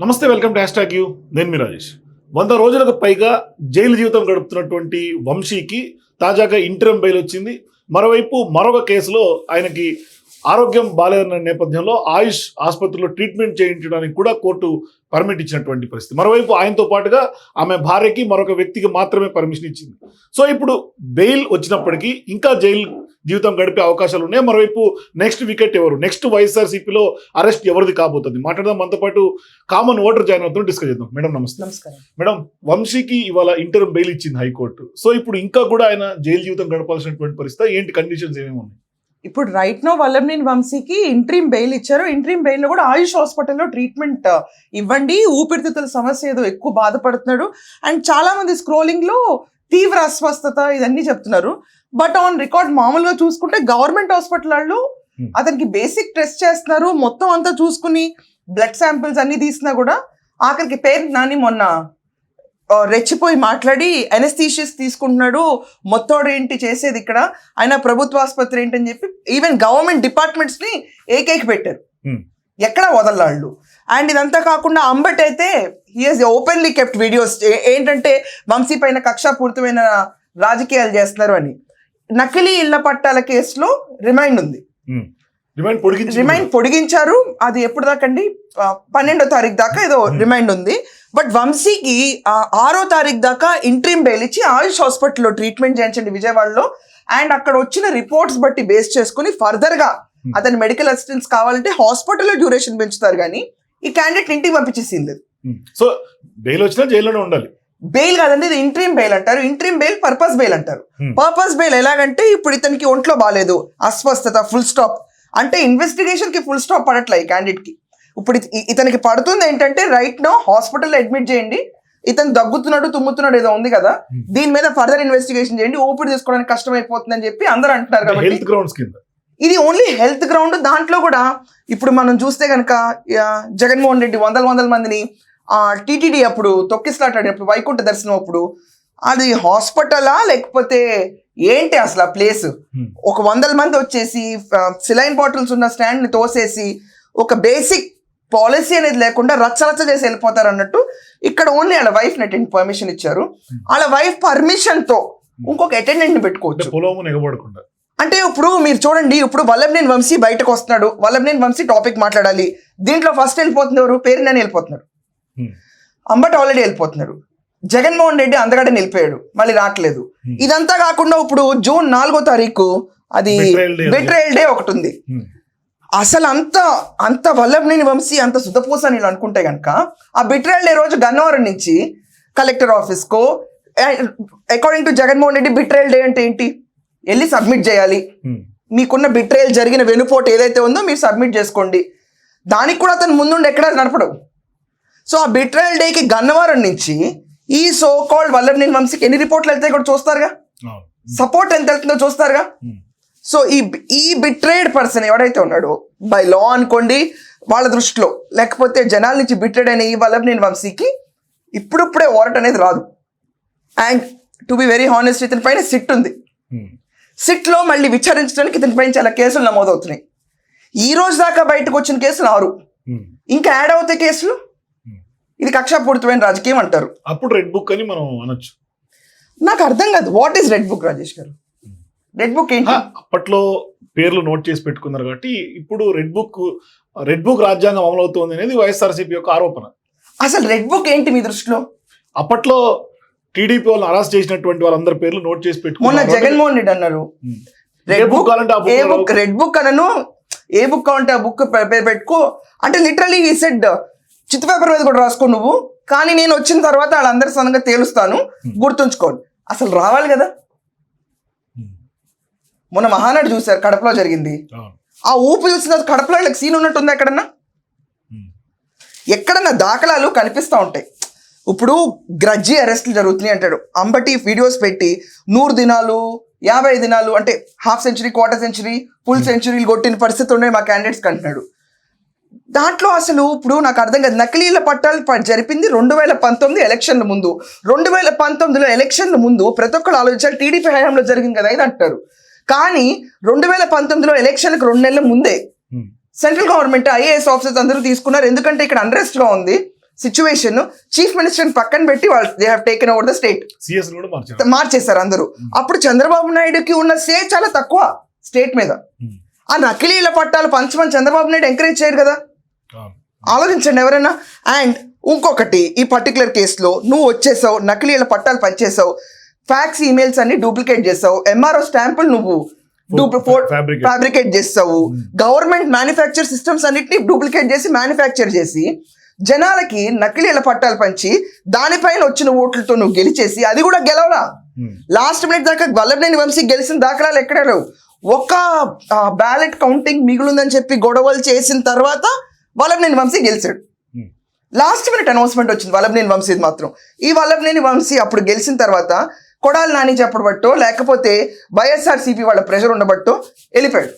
నమస్తే welcome to hash you. నేను మీ రాజేష్. వంద రోజులకు పైగా జైలు జీవితం గడుపుతున్నటువంటి వంశీకి తాజాగా ఇంటరం బెయిల్ వచ్చింది మరోవైపు మరొక కేసులో ఆయనకి ఆరోగ్యం బాలేదన్న నేపథ్యంలో ఆయుష్ ఆసుపత్రిలో ట్రీట్మెంట్ చేయించడానికి కూడా కోర్టు పర్మిట్ ఇచ్చినటువంటి పరిస్థితి. మరోవైపు ఆయనతో పాటుగా ఆమె భార్యకి మరొక వ్యక్తికి మాత్రమే పర్మిషన్ ఇచ్చింది. సో ఇప్పుడు బెయిల్ వచ్చినప్పటికీ ఇంకా జైలు జీవితం గడిపే అవకాశాలు ఉన్నాయి. మరోవైపు నెక్స్ట్ వికెట్ ఎవరు? నెక్స్ట్ వైఎస్ఆర్సీపీలో అరెస్ట్ ఎవరిది కాబోతుంది? మాట్లాడదాం. మనతో పాటు కామన్ ఓటర్ జాయిన్ అవుతాం డిస్కస్ చేద్దాం. మేడం నమస్తే. నమస్కారం. మేడం వంశీకి ఇవాళ ఇంటర్ బెయిల్ ఇచ్చింది హైకోర్టు. సో ఇప్పుడు ఇంకా కూడా ఆయన జైలు జీవితం గడపాల్సినటువంటి పరిస్థితి. ఏంటి కండిషన్స్ ఏమేమి ఉన్నాయి? ఇప్పుడు రైట్ నో వల్లభనేని వంశీకి ఇంట్రీమ్ బెయిల్ ఇచ్చారు. ఇంట్రీమ్ బెయిల్లో కూడా ఆయుష్ హాస్పిటల్లో ట్రీట్మెంట్ ఇవ్వండి. ఊపిరితిత్తుల సమస్య ఏదో ఎక్కువ బాధపడుతున్నాడు. అండ్ చాలా మంది స్క్రోలింగ్లో తీవ్ర అస్వస్థత ఇదన్నీ చెప్తున్నారు. బట్ ఆన్ రికార్డ్ మామూలుగా చూసుకుంటే గవర్నమెంట్ హాస్పిటల్ వాళ్ళు Hmm. అతనికి బేసిక్ టెస్ట్ చేస్తున్నారు. మొత్తం అంతా చూసుకుని బ్లడ్ శాంపిల్స్ అన్ని తీసినా కూడా ఆఖరికి పేరెంట్ నాని మొన్న రెచ్చిపోయి మాట్లాడి ఎనస్థీషియస్ తీసుకుంటున్నాడు. మొత్తోడు ఏంటి చేసేది ఇక్కడ? ఆయన ప్రభుత్వ ఆసుపత్రి ఏంటని చెప్పి ఈవెన్ గవర్నమెంట్ డిపార్ట్మెంట్స్ని ఏకైక పెట్టారు. Hmm. ఎక్కడ వదలళ్ళు అండ్ ఇదంతా కాకుండా అంబట్ అయితే హియస్ ఓపెన్లీ కెప్ట్ వీడియోస్ ఏంటంటే వంశీ పైన కక్షాపూరితమైన రాజకీయాలు చేస్తున్నారు అని. నకిలీ ఇళ్ళ పట్టాల కేసులో రిమైండ్ ఉంది. రిమైండ్ పొడిగించి రిమైండ్ పొడిగించారు. అది ఎప్పుడు దాకా అండి పన్నెండో తారీఖు దాకా ఏదో Hmm. రిమైండ్ ఉంది. బట్ వంశీకి ఆరో తారీఖు దాకా ఇంట్రీమ్ బెయిల్ ఇచ్చి ఆయుష్ హాస్పిటల్లో ట్రీట్మెంట్ చేయించండి విజయవాడలో. అండ్ అక్కడ వచ్చిన రిపోర్ట్స్ బట్టి బేస్ చేసుకుని ఫర్దర్గా Hmm. అతని మెడికల్ అసిస్టెంట్స్ కావాలంటే హాస్పిటల్లో డ్యూరేషన్ పెంచుతారు కానీ ఈ క్యాండిడేట్ ఇంటికి పంపించేసింది లేదు. సో బెయిల్ వచ్చినా జైల్లోనే ఉండాలి. బెయిల్ కాదండి ఇది ఇంట్రీమ్ బెయిల్ అంటారు. ఇంట్రీమ్ బెయిల్ పర్పస్ బెయిల్ అంటారు. Hmm. పర్పస్ బెయిల్ ఎలాగంటే ఇప్పుడు ఇతనికి ఒంట్లో బాగాలేదు అస్వస్థత ఫుల్ స్టాప్ అంటే ఇన్వెస్టిగేషన్కి ఫుల్ స్టాప్ పడట్లే ఈ క్యాండిడేట్కి. ఇప్పుడు ఇతనికి పడుతుంది ఏంటంటే రైట్ నో హాస్పిటల్లో అడ్మిట్ చేయండి ఇతను దగ్గుతున్నాడు తుమ్ముతున్నాడు ఏదో ఉంది కదా Hmm. దీని మీద ఫర్దర్ ఇన్వెస్టిగేషన్ చేయండి ఊపిరి తీసుకోవడానికి కష్టం అయిపోతుందని చెప్పి అందరూ అంటున్నారు కాబట్టి ఇది ఓన్లీ హెల్త్ గ్రౌండ్ దాంట్లో కూడా. ఇప్పుడు మనం చూస్తే కనుక జగన్మోహన్ రెడ్డి వందల వందల మందిని టీటీడీ అప్పుడు తొక్కిసలాటాడినప్పుడు వైకుంఠ దర్శనం అప్పుడు అది హాస్పిటలా లేకపోతే ఏంటి అసలు ఆ ప్లేస్. ఒక వందల మంది వచ్చేసి సిలైన్ బాటిల్స్ ఉన్న స్టాండ్ని తోసేసి ఒక బేసిక్ పాలసీ అనేది లేకుండా రచ్చరచ్చ చేసి వెళ్ళిపోతారు అన్నట్టు ఇక్కడ ఓన్లీ వాళ్ళ వైఫ్ అటెండ్ పర్మిషన్ ఇచ్చారు. వాళ్ళ వైఫ్ పర్మిషన్తో ఇంకొక అటెండెంట్ని అంటే పెట్టుకోవచ్చు. అంటే ఇప్పుడు మీరు చూడండి ఇప్పుడు వల్లభనేని వంశీ బయటకు వస్తున్నాడు. వల్లభనేని వంశీ టాపిక్ మాట్లాడాలి. దీంట్లో ఫస్ట్ వెళ్ళిపోతుంది ఎవరు పేరునని వెళ్ళిపోతున్నాడు Hmm. అంబట్ ఆల్రెడీ వెళ్ళిపోతున్నాడు జగన్మోహన్ రెడ్డి అందగడ నిలిపోయాడు మళ్ళీ రావట్లేదు Hmm. ఇదంతా కాకుండా ఇప్పుడు జూన్ నాలుగో తారీఖు అది. బెట్రయల్ డే ఒకటి ఉంది. అసలు అంత అంత వల్లభనేని వంశీ అంత సుధపూస వీళ్ళు అనుకుంటే కనుక ఆ బిట్రయల్ డే రోజు గన్నవరం నుంచి collector ఆఫీస్కో according to Jaganmohan Reddy betrayal day అంటే ఏంటి వెళ్ళి సబ్మిట్ చేయాలి Hmm. మీకున్న బిట్రయల్ జరిగిన వెనుపోటు ఏదైతే ఉందో మీరు సబ్మిట్ చేసుకోండి దానికి కూడా అతను ముందుండి ఎక్కడ నడపడు సో ఆ బిట్రయల్ డేకి గన్నవరం నుంచి ఈ సో కాల్డ్ వల్లభనేని వంశీకి ఎన్ని రిపోర్ట్లు వెళ్తాయి కూడా చూస్తారుగా. సపోర్ట్ ఎంత వెళ్తుందో చూస్తారుగా. సో ఈ ఈ బిట్రేడ్ పర్సన్ ఎవడైతే ఉన్నాడో బై లా అనుకోండి వాళ్ళ దృష్టిలో లేకపోతే జనాల నుంచి బిట్రేడ్ అయిన ఈ వల్లభనేని వంశీకి ఇప్పుడిప్పుడే ఓరట్ అనేది రాదు and to be very honest ఇతని పైన సిట్ ఉంది. సిట్లో మళ్ళీ విచారించడానికి ఇతని పైన చాలా కేసులు నమోదవుతున్నాయి ఈ రోజు దాకా బయటకు వచ్చిన కేసులు ఆరు. ఇంకా యాడ్ అవుతాయి కేసులు. ఇది కక్షాపూరితమైన రాజకీయం అంటారు. అప్పుడు రెడ్ బుక్ అని మనం అనొచ్చు. నాకు అర్థం కాదు. What is red book Rajesh garu? Red book ఏంటి? అప్పట్లో పేర్లు నోట్ చేసి పెట్టుకున్నారు కాబట్టి ఇప్పుడు రెడ్ బుక్ రెడ్ బుక్ రాజ్యాంగం అమలవుతోంది అనేది వైఎస్ఆర్సీపీ యొక్క ఆరోపణ. అసలు రెడ్ బుక్ ఏంటి మీ దృష్టిలో? అప్పట్లో టీడీపీ వాళ్ళు అరెస్ట్ చేసినటువంటి వాళ్ళందరి పేర్లు నోట్ చేసి మొన్న పెట్టుకున్నారు జగన్మోహన్ రెడ్డి అన్నారు. ఏ రెడ్ బుక్ బుక్ కావాలంటే ఆ ఏ బుక్ రెడ్ బుక్ అనను ఏ బుక్ కావాలంటే ఆ బుక్ పేరు పెట్టుకో. అంటే లిటరలీ ఈ సెడ్ చిత్తు పేపర్ మీద కూడా రాసుకో నువ్వు. కానీ నేను వచ్చిన తర్వాత వాళ్ళందరి సొంతంగా తేలుస్తాను. Hmm. గుర్తుంచుకోండి. అసలు రావాలి కదా. Hmm. మొన్న మహానాడు చూశారు కడపలో జరిగింది. ఆ ఊపు చూసిన కడపలో వీళ్ళకి సీన్ ఉన్నట్టుంది ఎక్కడన్నా? Hmm. ఎక్కడన్నా దాఖలాలు కనిపిస్తూ ఉంటాయి. ఇప్పుడు గ్రజ్జి అరెస్టులు జరుగుతున్నాయి అంటాడు. అంబటి వీడియోస్ పెట్టి నూరు దినాలు యాభై దినాలు అంటే half century quarter century full సెంచరీలు కొట్టిన పరిస్థితి ఉన్నాయి మా క్యాండిడేట్స్ అంటున్నాడు. దాంట్లో అసలు ఇప్పుడు నాకు అర్థం కాదు. నకిలీల పట్టాలు జరిపింది రెండు వేల పంతొమ్మిది ఎలక్షన్ల ముందు. రెండు వేల పంతొమ్మిదిలో ఎలక్షన్ల ముందు ప్రతి ఒక్కరు ఆలోచించారు టీడీపీ హయాంలో జరిగింది కదా ఇది అంటారు. కానీ రెండు వేల పంతొమ్మిదిలో ఎలక్షన్లకు రెండు నెలల ముందే Hmm. Central government IAS officers అందరూ తీసుకున్నారు. ఎందుకంటే ఇక్కడ unrest గా ఉంది సిచ్యువేషన్. చీఫ్ మినిస్టర్ పక్కన పెట్టి వాళ్ళు they have taken over the state మార్చేశారు అందరూ. అప్పుడు చంద్రబాబు నాయుడుకి ఉన్న సే చాలా తక్కువ స్టేట్ మీద. ఉమ్. ఆ నకిలీల పట్టాలు పంచమని చంద్రబాబు నాయుడు ఎంకరేజ్ చేయరు కదా. ఆలోచించండి ఎవరైనా. అండ్ ఇంకొకటి ఈ పర్టికులర్ కేసులో నువ్వు వచ్చేసావు నకిలీల పట్టాలు పంచేసావు ఫ్యాక్స్ ఈమెయిల్స్ అన్ని డూప్లికేట్ చేసావు ఎంఆర్ఓ స్టాంపులు నువ్వు. ఫ్యాబ్రికేట్ చేస్తావు. గవర్నమెంట్ మ్యానుఫ్యాక్చర్ సిస్టమ్స్ అన్నిటిని డూప్లికేట్ చేసి మ్యానుఫ్యాక్చర్ చేసి జనాలకి నకిలీల పట్టాలు పంచి దానిపైన వచ్చిన ఓట్లతో నువ్వు గెలిచేసి అది కూడా గెలవలా. లాస్ట్ మినిట్ దాకా వల్లభనేని వంశీ గెలిచిన దాఖలాలు ఎక్కడ లేవు. ఒక్క బ్యాలెట్ కౌంటింగ్ మిగులుందని చెప్పి గొడవలు చేసిన తర్వాత వల్లభనేని వంశీ గెలిచాడు. లాస్ట్ మినిట్ అనౌన్స్మెంట్ వచ్చింది వల్లభనేని వంశీది మాత్రం. ఈ వల్లభనేని వంశీ అప్పుడు గెలిచిన తర్వాత కొడాలి నాని చెప్పబట్టో లేకపోతే వైఎస్ఆర్సీపీ వాళ్ళ ప్రెషర్ ఉండబట్టో వెళ్ళిపోయాడు.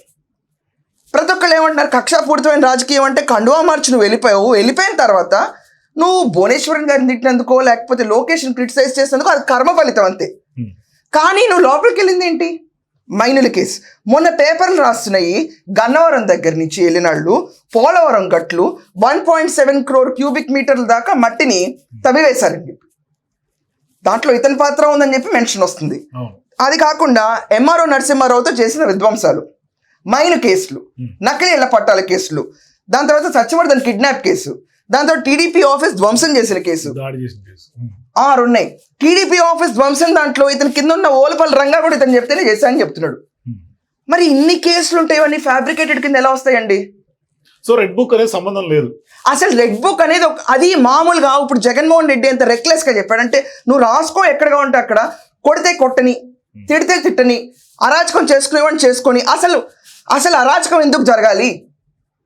ప్రతి ఒక్కళ్ళు ఏమంటున్నారు? కక్షాపూరితమైన రాజకీయం అంటే కండువా మార్చి నువ్వు వెళ్ళిపోయావు. వెళ్ళిపోయిన తర్వాత నువ్వు భువనేశ్వరన్ గారిని తిట్టినందుకో లేకపోతే లొకేషన్ క్రిటిసైజ్ చేసినందుకో అది కర్మ ఫలితం అంతే. ఉమ్. కానీ నువ్వు లోపలికి వెళ్ళింది ఏంటి? మైనుల కేసు. మొన్న పేపర్లు రాస్తున్నాయి గన్నవరం దగ్గర నుంచి వెళ్ళినాళ్ళు పోలవరం గట్లు one point seven crore cubic మీటర్ల దాకా మట్టిని తవ్వివేశారని చెప్పి. దాంట్లో ఇతని పాత్ర ఉందని చెప్పి మెన్షన్ వస్తుంది. అది కాకుండా ఎంఆర్ఓ నరసింహారావుతో చేసిన విధ్వంసాలు మైను కేసులు నకిలీ ఇళ్ళ పట్టాల కేసులు దాని తర్వాత సత్యవర్ధన్ కిడ్నాప్ కేసు దాని తర్వాత టీడీపీ ఆఫీస్ ధ్వంసం చేసిన కేసు. ఆరు ఉన్నాయి టీడీపీ ఆఫీస్ ధ్వంసం దాంట్లో ఇతని కింద ఉన్న ఓలపల్లి రంగా కూడా ఇతను చెప్తేనే చేశా అని చెప్తున్నాడు. ఉమ్. మరి ఇన్ని కేసులు ఉంటాయి ఇవన్నీ ఫ్యాబ్రికేటెడ్ కింద ఎలా వస్తాయండి? సో రెడ్ బుక్ అనేది సంబంధం లేదు. అసలు రెడ్ బుక్ అనేది ఒక అది మామూలుగా ఇప్పుడు జగన్మోహన్ రెడ్డి అంత రెక్లెస్గా చెప్పాడు అంటే నువ్వు రాసుకో ఎక్కడగా ఉంటే అక్కడ. కొడితే కొట్టని తిడితే తిట్టని అరాచకం చేసుకునేవాడిని చేసుకొని అసలు అసలు అరాచకం ఎందుకు జరగాలి?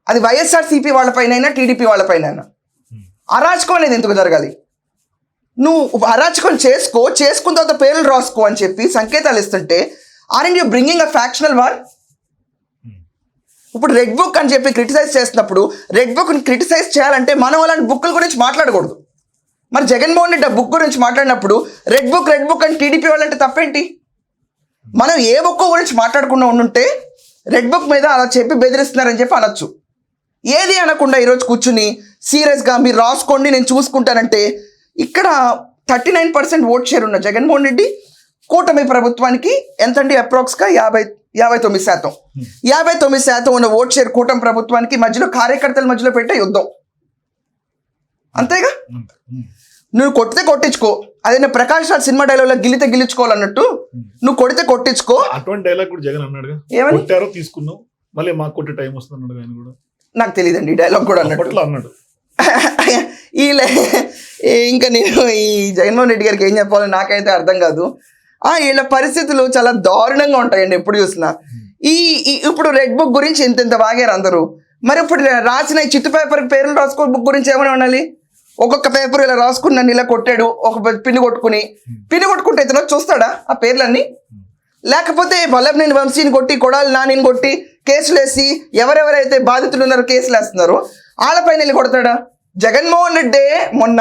అది వైఎస్ఆర్ సిపి వాళ్ళపైన టీడీపీ వాళ్ళపైన అరాచకం అనేది ఎందుకు జరగాలి? నువ్వు అరాచకం చేసుకో చేసుకున్న తర్వాత పేర్లు రాసుకో అని చెప్పి సంకేతాలు ఇస్తుంటే are you bringing a factional war? ఇప్పుడు రెడ్ బుక్ అని చెప్పి క్రిటిసైజ్ చేస్తున్నప్పుడు రెడ్ బుక్ని క్రిటిసైజ్ చేయాలంటే మనం అలాంటి బుక్ల గురించి మాట్లాడకూడదు. మరి జగన్మోహన్ రెడ్డి ఆ బుక్ గురించి మాట్లాడినప్పుడు రెడ్ బుక్ రెడ్ బుక్ అని టీడీపీ వాళ్ళంటే తప్పేంటి? మనం ఏ బుక్ గురించి మాట్లాడకుండా ఉండుంటే రెడ్ బుక్ మీద అలా చెప్పి బెదిరిస్తున్నారని చెప్పి అనొచ్చు. ఏది అనకుండా ఈరోజు కూర్చుని సీరియస్గా మీరు రాసుకోండి నేను చూసుకుంటానంటే ఇక్కడ thirty nine percent vote share ఉన్న జగన్మోహన్ రెడ్డి కూటమి ప్రభుత్వానికి ఎంతండి అప్రాక్స్గా? యాభై యాభై తొమ్మిది శాతం. యాభై తొమ్మిది శాతం ఉన్న ఓట్ షేర్ కూటమి ప్రభుత్వానికి మధ్యలో కార్యకర్తల మధ్యలో పెట్టే యుద్ధం. అంతేగా. నువ్వు కొడితే కొట్టించుకో. అదే ప్రకాష్ రాజ్ సినిమా డైలాగ్లో గిలితే గిలిచుకోవాలన్నట్టు నువ్వు కొడితే కొట్టించుకో. అటువంటి డైలాగ్ కూడా జగన్ అన్నాడుగా ఏమని? కొట్టారో తీసుకున్నాం. మళ్ళీ మాకు కొట్టే టైం వస్తుంది అన్నాడు ఆయన కూడా. నాకు తెలియదండి డైలాగ్ కూడా అన్నట్టు. అన్నాడు. ఈ ఇంకా నేను ఈ జగన్మోహన్ రెడ్డి గారికి ఏం చెప్పాలో నాకైతే అర్థం కాదు. ఆ వీళ్ళ పరిస్థితులు చాలా దారుణంగా ఉంటాయండి ఎప్పుడు చూసినా. ఈ ఈ- ఇప్పుడు రెడ్ బుక్ గురించి ఇంత ఇంత వాగారు అందరూ. మరి ఇప్పుడు రాసిన ఈ చిట్టు పేపర్ పేర్లు రాసుకో బుక్ గురించి ఏమైనా ఉండాలి? ఒక్కొక్క పేపర్ ఇలా రాసుకుని నన్ను ఇలా కొట్టాడు ఒక పిన్ని కొట్టుకుని. పిన్ని కొట్టుకుంటే ఇతను చూస్తాడా ఆ పేర్లన్నీ? లేకపోతే వల్లభనేని వంశీని కొట్టి కొడాలి నానిని కొట్టి కేసులు వేసి ఎవరెవరైతే బాధితులు ఉన్నారో కేసులు వేస్తున్నారో వాళ్ళపైన వెళ్ళి కొడతాడా? జగన్మోహన్ రెడ్డి మొన్న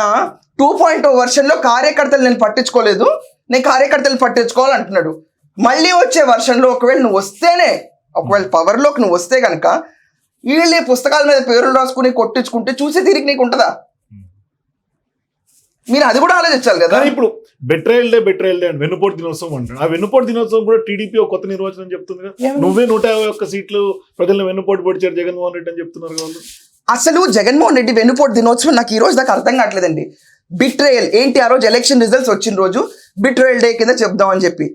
టూ పాయింట్ ఓ వర్షన్లో కార్యకర్తలు నేను పట్టించుకోలేదు. నేను కార్యకర్తలు పట్టించుకోవాలంటున్నాడు. మళ్ళీ వచ్చే వర్షన్లో ఒకవేళ నువ్వు వస్తేనే ఒకవేళ పవర్లోకి నువ్వు వస్తే కనుక వీళ్ళు ఈ పుస్తకాల మీద పేర్లు రాసుకుని కొట్టించుకుంటే చూసే తీరిక నీకు ఉంటుందా మీరు అది కూడా ఆలోచించాలి కదా. ఇప్పుడు బెట్రైల్ డే బెట్రైల్ డే అని వెన్నుపోటు దినోత్సవం అంటాడు ఆ వెన్నుపోటు దినోత్సవం కూడా టీడీపీ ఒక కొత్త నిర్వచనం చెప్తుంది కదా? నువ్వే నూట యాభై ఒక్క సీట్లు ప్రజలను వెన్నుపోటు పొడిచారు జగన్మోహన్ రెడ్డి అని చెప్తున్నారు కదా వాళ్ళు. అసలు జగన్మోహన్ రెడ్డి వెన్నుపోటు దినోత్సవం నాకు ఈ రోజు దాకా అర్థం కావట్లేదండి. బిట్రేయల్ ఏంటి ఆ రోజు ఎలక్షన్ రిజల్ట్స్ వచ్చిన రోజు? బిట్రేయల్ డే కింద చెప్దామని చెప్పి.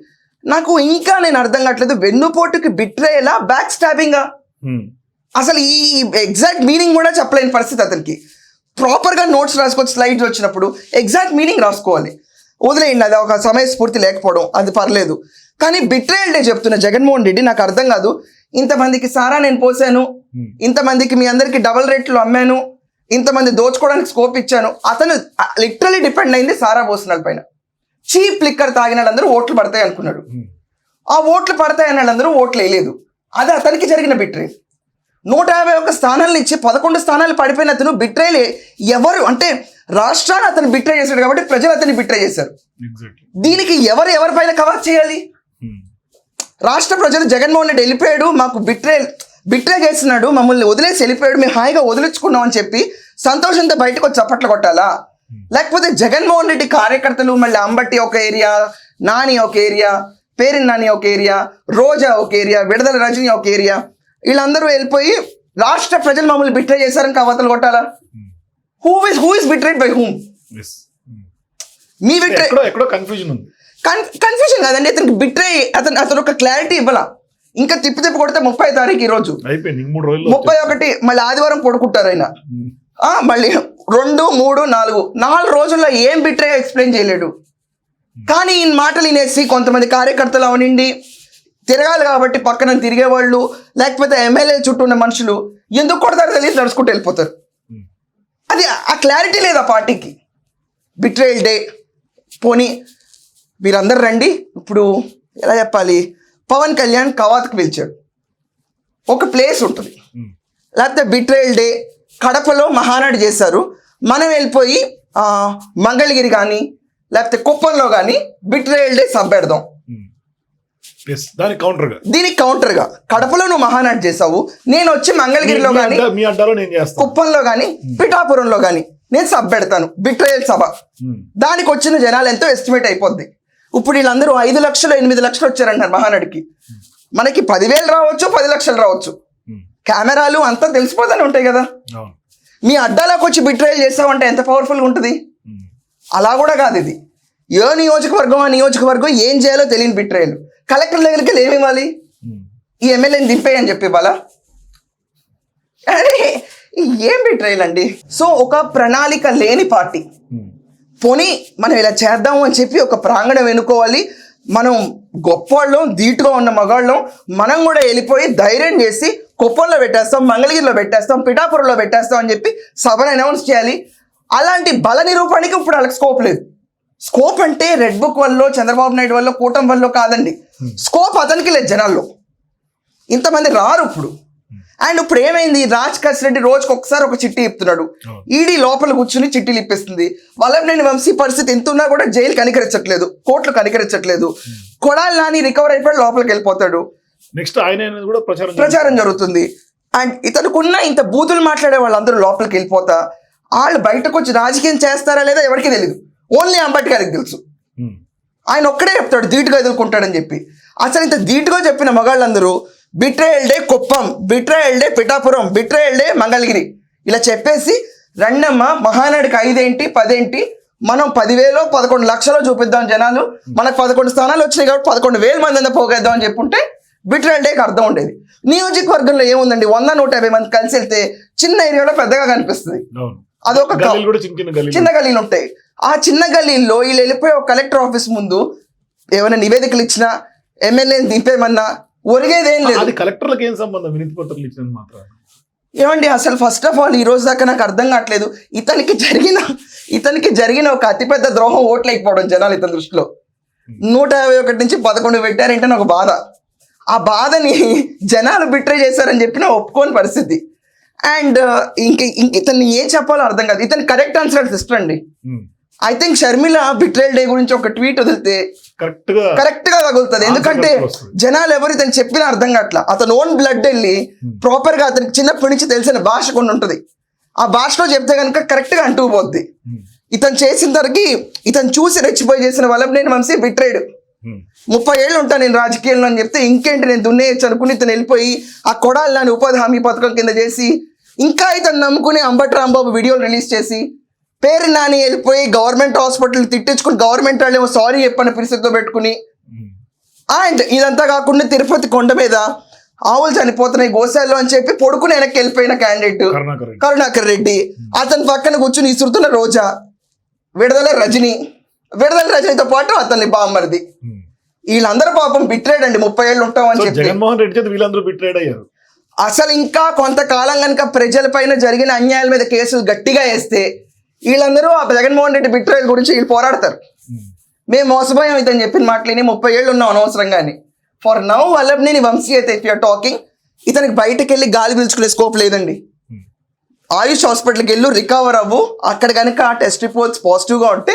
నాకు ఇంకా నేను అర్థం కావట్లేదు వెన్నుపోటుకి బిట్రేయలా బ్యాక్ స్టాబింగా. అసలు ఈ ఎగ్జాక్ట్ మీనింగ్ కూడా చెప్పలేని పరిస్థితి అతనికి. ప్రాపర్గా నోట్స్ రాసుకోవచ్చు స్లైడ్స్ వచ్చినప్పుడు ఎగ్జాక్ట్ మీనింగ్ రాసుకోవాలి. వదిలేయండి అది ఒక సమయస్ఫూర్తి లేకపోవడం అది పర్లేదు. కానీ బిట్రేయల్ డే చెప్తున్న జగన్మోహన్ రెడ్డి నాకు అర్థం కాదు ఇంతమందికి సారా నేను పోసాను. ఇంతమందికి మీ అందరికి డబల్ రేట్లు అమ్మాను. ఇంతమంది దోచుకోవడానికి స్కోప్ ఇచ్చాను. అతను లిటరలీ డిపెండ్ అయింది సారా పోసిన పైన. చీప్ లిక్కర్ తాగిన వాళ్ళందరూ ఓట్లు పడతాయి అనుకున్నాడు. ఆ ఓట్లు పడతాయి అన్న వాళ్ళందరూ ఓట్లు వేయలేదు. అది అతనికి జరిగిన బిట్రేల్ నూట యాభై ఒక్క స్థానాలను ఇచ్చి పదకొండు స్థానాలు పడిపోయిన అతను బిట్రేల్ ఎవరు అంటే రాష్ట్రాన్ని అతను బిట్రే చేశాడు కాబట్టి ప్రజలు అతన్ని బిట్రే చేశారు. దీనికి ఎవరు ఎవరిపైన కవర్ చేయాలి. రాష్ట్ర ప్రజలు జగన్మోహన్ రెడ్డి వెళ్ళిపోయాడు మాకు బిట్రే బిట్రే చేస్తున్నాడు మమ్మల్ని వదిలేసి వెళ్ళిపోయాడు మేము హాయిగా వదిలించుకున్నాం అని చెప్పి సంతోషంతో బయటకు వచ్చి చప్పట్లు కొట్టాలా? లేకపోతే జగన్మోహన్ రెడ్డి కార్యకర్తలు మళ్ళీ అంబట్టి ఒక ఏరియా నాని ఒక ఏరియా పేరు నాని ఒక ఏరియా రోజా ఒక ఏరియా విడుదల రజని ఒక ఏరియా వీళ్ళందరూ వెళ్ళిపోయి రాష్ట్ర ప్రజలు మమ్మల్ని బిట్రే చేశారని కవతలు కొట్టాలా? Who is who is betrayed by whom. Me betray ఎక్కడో ఎక్కడో కన్ఫ్యూజన్ ఉంది. కన్ఫ్యూజన్ కాదండి. అతనికి బిట్రే అతను అతను ఒక క్లారిటీ ఇవ్వాల. ఇంకా తిప్పి తిప్పి కొడితే ముప్పై తారీఖు ఈ రోజు. ముప్పై ఒకటి మళ్ళీ ఆదివారం పడుకుంటారు ఆయన. మళ్ళీ రెండు మూడు నాలుగు నాలుగు రోజుల్లో ఏం బిట్రే ఎక్స్ప్లెయిన్ చేయలేడు. కానీ ఈ మాటలు వినేసి కొంతమంది కార్యకర్తలు అవనండి తిరగాలి కాబట్టి పక్కన తిరిగేవాళ్ళు లేకపోతే ఎమ్మెల్యే చుట్టూ ఉన్న మనుషులు ఎందుకు కొడతారో తెలియదు నడుచుకుంటూ వెళ్ళిపోతారు. అది ఆ క్లారిటీ లేదు ఆ పార్టీకి. బిట్రేల్ డే పోనీ మీరందరు రండి. ఇప్పుడు ఎలా చెప్పాలి? పవన్ కళ్యాణ్ కవాత్కి పిలిచాడు. ఒక ప్లేస్ ఉంటుంది. లేకపోతే బిట్రేల్ డే కడపలో మహానాడు చేశారు. మనం వెళ్ళిపోయి మంగళగిరి కానీ లేకపోతే కుప్పంలో కానీ బిట్రేల్ డే సబ్ పెడదాం. ఎస్ దానికి కౌంటర్గా. దీనికి కడపలో నువ్వు మహానాడు చేసావు నేను వచ్చి మంగళగిరిలో కానీ కుప్పంలో కానీ పిఠాపురంలో కానీ నేను సబ్ పెడతాను. బిట్రేయల్ సభ. దానికి వచ్చిన జనాలు ఎంతో ఎస్టిమేట్ అయిపోద్ది. ఇప్పుడు వీళ్ళందరూ ఐదు లక్షలు ఎనిమిది లక్షలు వచ్చారంటారు మహానడికి మనకి పదివేలు రావచ్చు పది లక్షలు రావచ్చు. కెమెరాలు అంతా తెలిసిపోతానే ఉంటాయి కదా. మీ అడ్డాలకు వచ్చి బిట్రేయల్ చేస్తామంటే ఎంత పవర్ఫుల్గా ఉంటుంది. అలా కూడా కాదు ఇది. ఏ నియోజకవర్గం ఆ నియోజకవర్గం ఏం చేయాలో తెలియని బిట్రేయలు కలెక్టర్ దగ్గరికి వెళ్ళి ఏమి ఇవ్వాలి. ఈ ఎమ్మెల్యేని దింపేయని చెప్పి ఇవ్వాలా? అరే ఏం బిట్రేయల్ అండి? సో ఒక ప్రణాళిక లేని పార్టీ. పోనీ మనం ఇలా చేద్దాము అని చెప్పి ఒక ప్రాంగణం ఎన్నుకోవాలి. మనం గొప్పవాళ్ళం ధీటుగా ఉన్న మగాళ్ళం మనం కూడా వెళ్ళిపోయి ధైర్యం చేసి కుప్పంలో పెట్టేస్తాం మంగళగిరిలో పెట్టేస్తాం పిఠాపురంలో పెట్టేస్తాం అని చెప్పి సభను అనౌన్స్ చేయాలి. అలాంటి బల నిరూపణకి ఇప్పుడు వాళ్ళకి స్కోప్ లేదు. స్కోప్ అంటే రెడ్ బుక్ వల్ల చంద్రబాబు నాయుడు వల్ల కూటమి వల్ల కాదండి. స్కోప్ అతనికి లేదు జనాల్లో. ఇంతమంది రారు ఇప్పుడు. అండ్ ఇప్పుడు ఏమైంది రాజ్ కస్ రెడ్డి రోజుకి ఒకసారి ఒక చిట్టి ఇస్తున్నాడు. ఈడీ లోపల కూర్చుని చిట్టీలు ఇప్పిస్తుంది. వల్లభనేని వంశీ పరిస్థితి ఎంత ఉన్నా కూడా జైలు కనికరించట్లేదు. కోర్టులు కనికరించట్లేదు. కొడాలి నాని రికవర్ అయిపోయి లోపలికి వెళ్ళిపోతాడు. నెక్స్ట్ ఆయన కూడా ప్రచారం ప్రచారం జరుగుతుంది. అండ్ ఇతనుకున్న ఇంత బూతులు మాట్లాడే వాళ్ళందరూ లోపలికి వెళ్ళిపోతా. వాళ్ళు బయటకు వచ్చి రాజకీయం చేస్తారా లేదా ఎవరికీ తెలియదు ఓన్లీ అంబేద్కర్కి తెలుసు. Hmm. ఆయన ఒక్కడే చెప్తాడు ధీటుగా ఎదుర్కొంటాడని చెప్పి. అసలు ఇంత ధీటుగా చెప్పిన మగాళ్ళందరూ betrayal day Kuppam betrayal day Pithapuram betrayal day Mangalagiri. ఇలా చెప్పేసి రండమ్మ మహానాడికి ఐదేంటి పదేంటి? మనం పదివేలో పదకొండు లక్షలో చూపిద్దాం జనాలు. మనకు పదకొండు స్థానాలు వచ్చినాయి కాబట్టి పదకొండు వేల మంది అంతా పోగేద్దాం అని చెప్పుంటే బిట్రేయల్ డేకి అర్థం ఉండేది. నియోజకవర్గంలో ఏముందండి? వంద నూట యాభై మంది కలిసి వెళ్తే చిన్న ఏరియాలో పెద్దగా కనిపిస్తుంది. అదొక చిన్న గల్లీలు ఉంటాయి. ఆ చిన్న గల్లీల్లో వీళ్ళు వెళ్ళిపోయి ఒక కలెక్టర్ ఆఫీస్ ముందు ఏమైనా నివేదికలు ఇచ్చినా ఎమ్మెల్యేని దింపేమన్నా ఒరిగేదేం లేదు. అది కలెక్టర్లకు ఏం సంబంధం? వినతి పత్రాలు ఇచ్చినందుకు మాత్రం ఏమండి అసలు ఫస్ట్ ఆఫ్ ఆల్ ఈ రోజు దాకా నాకు అర్థం కావట్లేదు. ఇతనికి జరిగిన ఇతనికి జరిగిన ఒక అతిపెద్ద ద్రోహం ఓట్లేకపోవడం జనాలు ఇతని దృష్టిలో. నూట యాభై ఒకటి నుంచి పదకొండు పెట్టారంటే నాకు బాధ. ఆ బాధని జనాలు బిట్రే చేశారని చెప్పిన ఒప్పుకోని పరిస్థితి. అండ్ ఇంక ఇంక ఇతన్ని ఏం చెప్పాలో అర్థం కాదు. ఇతను కరెక్ట్ ఆన్సర్ సిస్టర్ అండి. I think Sharmila betrayal day గురించి ఒక ట్వీట్ వదిలితే కరెక్ట్గా కరెక్ట్గా తగులుతుంది ఎందుకంటే. జనాలు ఎవరు ఇతను చెప్పిన అర్థం కావట్లా అతను ఓన్ బ్లడ్ వెళ్ళి ప్రాపర్గా అతనికి చిన్నప్పటి నుంచి తెలిసిన భాష కొన్ని ఉంటుంది ఆ భాషలో చెప్తే కనుక కరెక్ట్గా అంటూ పోద్ది Hmm. ఇతను చేసిన తరకి ఇతను చూసి రెచ్చిపోయి చేసిన వల్ల నేను వంశీ బిట్రేడు Hmm. ముప్పై ఏళ్ళు ఉంటాను నేను రాజకీయాల్లో అని చెప్తే ఇంకేంటి నేను దున్నేయచ్చు అనుకుని ఇతను వెళ్ళిపోయి ఆ కొడాలి నాని ఉపాధి హామీ పథకం కింద చేసి ఇంకా ఇతను నమ్ముకుని అంబటి రాంబాబు వీడియోలు రిలీజ్ చేసి పేరు నాని వెళ్ళిపోయి గవర్నమెంట్ హాస్పిటల్ తిట్టించుకుని గవర్నమెంట్ వాళ్ళు ఏమో సారీ చెప్పని పరిస్థితిలో పెట్టుకుని. అండ్ ఇదంతా కాకుండా తిరుపతి కొండ మీద ఆవులు చనిపోతున్నాయి గోశాలలో అని చెప్పి పొడుకుని వెనక్కి వెళ్ళిపోయిన క్యాండిడేట్ కరుణాకర్ రెడ్డి అతని పక్కన కూర్చుని ఇసురుతున్న రోజా విడుదల రజని విడుదల రజనితో పాటు అతన్ని బామ్మరిది. వీళ్ళందరూ పాపం బిట్రేడ్ అండి ముప్పై ఏళ్ళు ఉంటామని చెప్పి జగన్మోహన్ రెడ్డి చేత వీళ్ళందరూ బిట్రేడ్ అయ్యారు అసలు ఇంకా కొంతకాలం కనుక ప్రజలపైన జరిగిన అన్యాయాల మీద కేసులు గట్టిగా వేస్తే వీళ్ళందరూ ఆ జగన్మోహన్ రెడ్డి బిట్రేయల్ గురించి వీళ్ళు పోరాడతారు. Hmm. మేము మోసపోయాం ఇతను చెప్పిన మాటలేని ముప్పై ఏళ్ళు ఉన్నాం అనవసరంగాని. ఫర్ నౌ వల్లభనేని వంశీ అయితే ఇఫ్ యూర్ టాకింగ్ ఇతనికి బయటకు వెళ్ళి గాలి పీల్చుకునే స్కోప్ లేదండి. Hmm. ఆయుష్ హాస్పిటల్కి వెళ్ళు రికవర్ అవ్వు. అక్కడ కనుక ఆ టెస్ట్ రిపోర్ట్స్ పాజిటివ్గా ఉంటే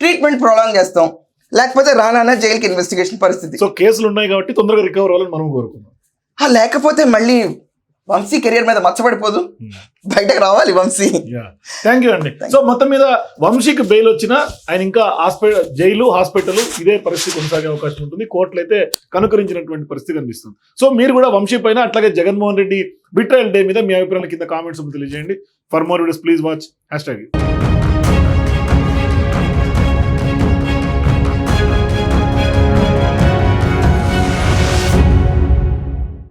ట్రీట్మెంట్ ప్రొలాంగ్ చేస్తాం. లేకపోతే రానా జైలుకి ఇన్వెస్టిగేషన్ పరిస్థితి. సో కేసులు ఉన్నాయి కాబట్టి తొందరగా రికవర్ అవ్వాలని మనం కోరుకున్నాం ఆ, లేకపోతే మళ్ళీ వంశీ కెరియర్ మీద మచ్చపడిపోదు. బయటకు రావాలి వంశీ. థ్యాంక్ యూ అండి. సో మొత్తం మీద వంశీకి బెయిల్ వచ్చినా ఆయన ఇంకా హాస్పిటల్ జైలు హాస్పిటల్ ఇదే పరిస్థితి కొనసాగే అవకాశం ఉంటుంది. కోర్టులు అయితే కనుకరించినటువంటి పరిస్థితి కనిపిస్తుంది. సో మీరు కూడా వంశీ పైన అట్లాగే జగన్మోహన్ రెడ్డి బిట్రయల్ డే మీద మీ అభిప్రాయాల కింద కామెంట్స్ తెలియజేయండి. For more videos please watch hashtag